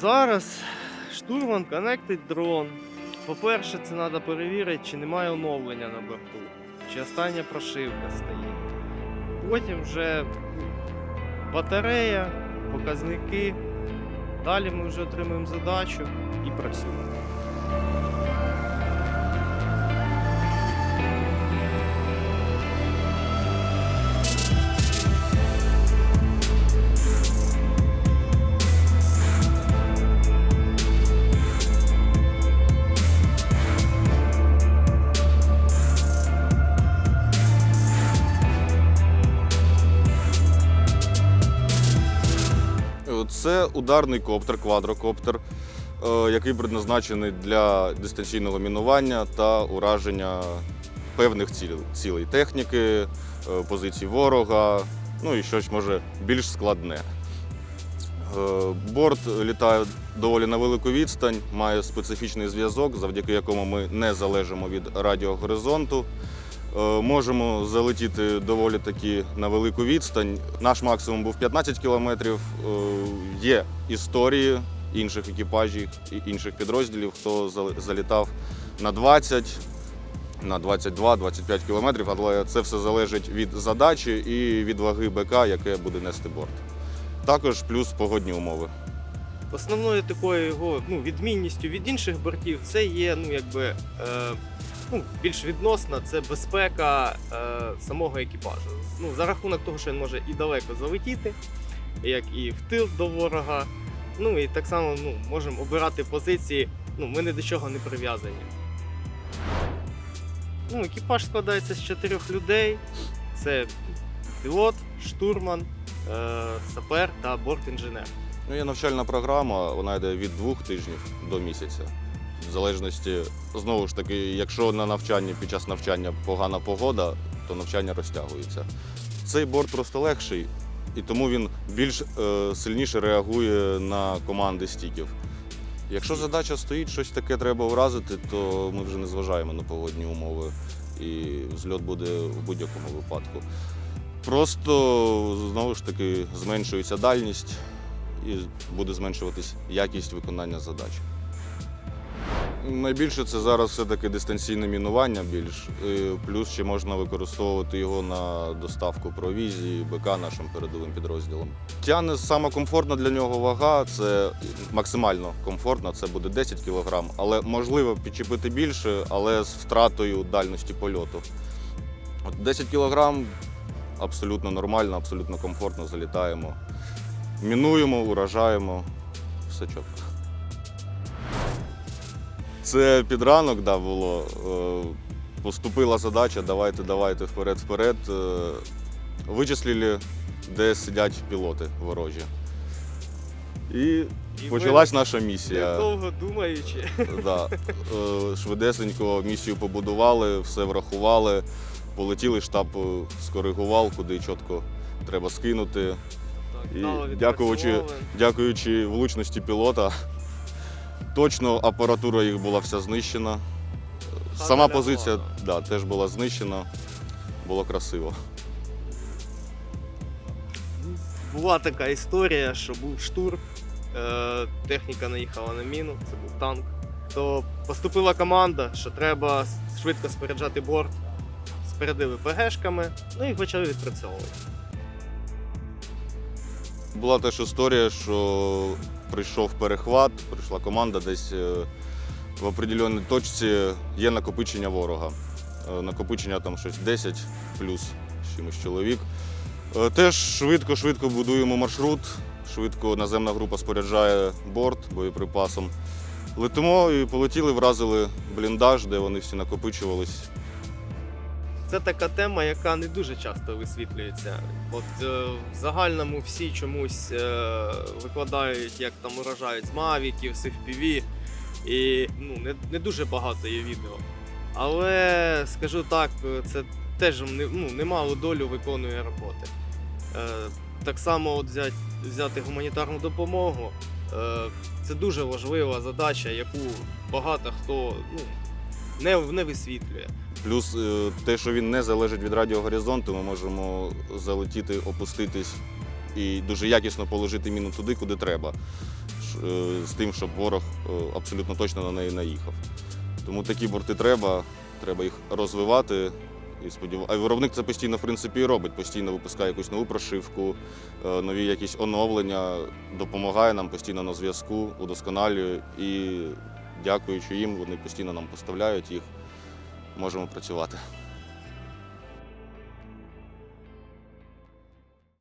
Зараз штурман коннектить дрон. По-перше, це треба перевірити, чи немає оновлення на борту, чи остання прошивка стоїть. Потім вже батарея, показники. Далі ми вже отримуємо задачу і працюємо. Це ударний коптер, квадрокоптер, е, який предназначений для дистанційного мінування та ураження певних цілей, техніки, е, позицій ворога, ну і щось може більш складне. Е, Борт літає доволі на велику відстань, має специфічний зв'язок, завдяки якому ми не залежимо від радіогоризонту. Е, Можемо залетіти доволі таки на велику відстань. Наш максимум був 15 кілометрів. Е, Є історії інших екіпажів і інших підрозділів, хто залітав на 20, на 22-25 кілометрів, але це все залежить від задачі і від ваги БК, яке буде нести борт. Також плюс погодні умови. Основною такою його ну, відмінністю від інших бортів це є ну, якби, е, ну, більш відносна, це безпека е, самого екіпажу. Ну, за рахунок того, що він може і далеко залетіти, як і в тил до ворога. Ну і так само ну, можемо обирати позиції, ну, ми ні до чого не прив'язані. Ну, екіпаж складається з чотирьох людей: це пілот, штурман, е, сапер та борт-інженер. Ну, є навчальна програма, вона йде від двох тижнів до місяця. В залежності, знову ж таки, якщо на навчанні під час навчання погана погода, то навчання розтягується. Цей борт просто легший, і тому він більш е, сильніше реагує на команди стіків. Якщо задача стоїть, щось таке треба вразити, то ми вже не зважаємо на погодні умови, і взльот буде в будь-якому випадку. Просто знову ж таки зменшується дальність і буде зменшуватись якість виконання задач. Найбільше це зараз все-таки дистанційне мінування більш, е, плюс ще можна використовувати його на доставку провізії, БК нашим передовим підрозділам. Тяне саме комфортна для нього вага, це максимально комфортно, це буде 10 кг, але можливо підчепити більше, але з втратою дальності польоту. От 10 кг абсолютно нормально, абсолютно комфортно залітаємо. Мінуємо, уражаємо, все чітко. Це під ранок да, було. Е, Поступила задача, давайте, давайте вперед, вперед. Е, Вичислили, де сидять пілоти ворожі. І І почалась наша місія. недовго думаючи, Да. Е, Швидесенько місію побудували, все врахували, полетіли, штаб скоригував, куди чітко треба скинути. так, І дякуючи, дякуючи влучності пілота, точно апаратура їх була вся знищена. Сама позиція да, теж була знищена, було красиво. Була така історія, що був штурм, е, техніка наїхала на міну, це був танк. То поступила команда, що треба швидко споряджати борт. Спередили ПГшками, ну і почали відпрацьовувати. Була теж історія, що прийшов перехват, прийшла команда десь е, в определеній точці є накопичення ворога. Е, Накопичення там щось 10 плюс чимось чоловік. Е, Теж швидко-швидко будуємо маршрут, швидко наземна група споряджає борт боєприпасом. Летимо і полетіли, вразили бліндаж, де вони всі накопичувались. Це така тема, яка не дуже часто висвітлюється. От е, в загальному всі чомусь е, викладають, як там уражають з мавіків, з FPV, і ну, не, не дуже багато є відео. Але скажу так, це теж не, ну, немалу долю виконує роботи. Е, так само от взяти, взяти гуманітарну допомогу. Е, це дуже важлива задача, яку багато хто ну, не, не висвітлює. Плюс е, те, що він не залежить від радіогоризонту, ми можемо залетіти, опуститись і дуже якісно положити міну туди, куди треба. е, з тим, щоб ворог е, абсолютно точно на неї наїхав. Тому такі борти треба, треба їх розвивати. І сподів... А виробник це постійно в принципі і робить, постійно випускає якусь нову прошивку, нові якісь оновлення, допомагає нам постійно на зв'язку, удосконалює. І дякуючи їм, вони постійно нам поставляють їх, можемо працювати.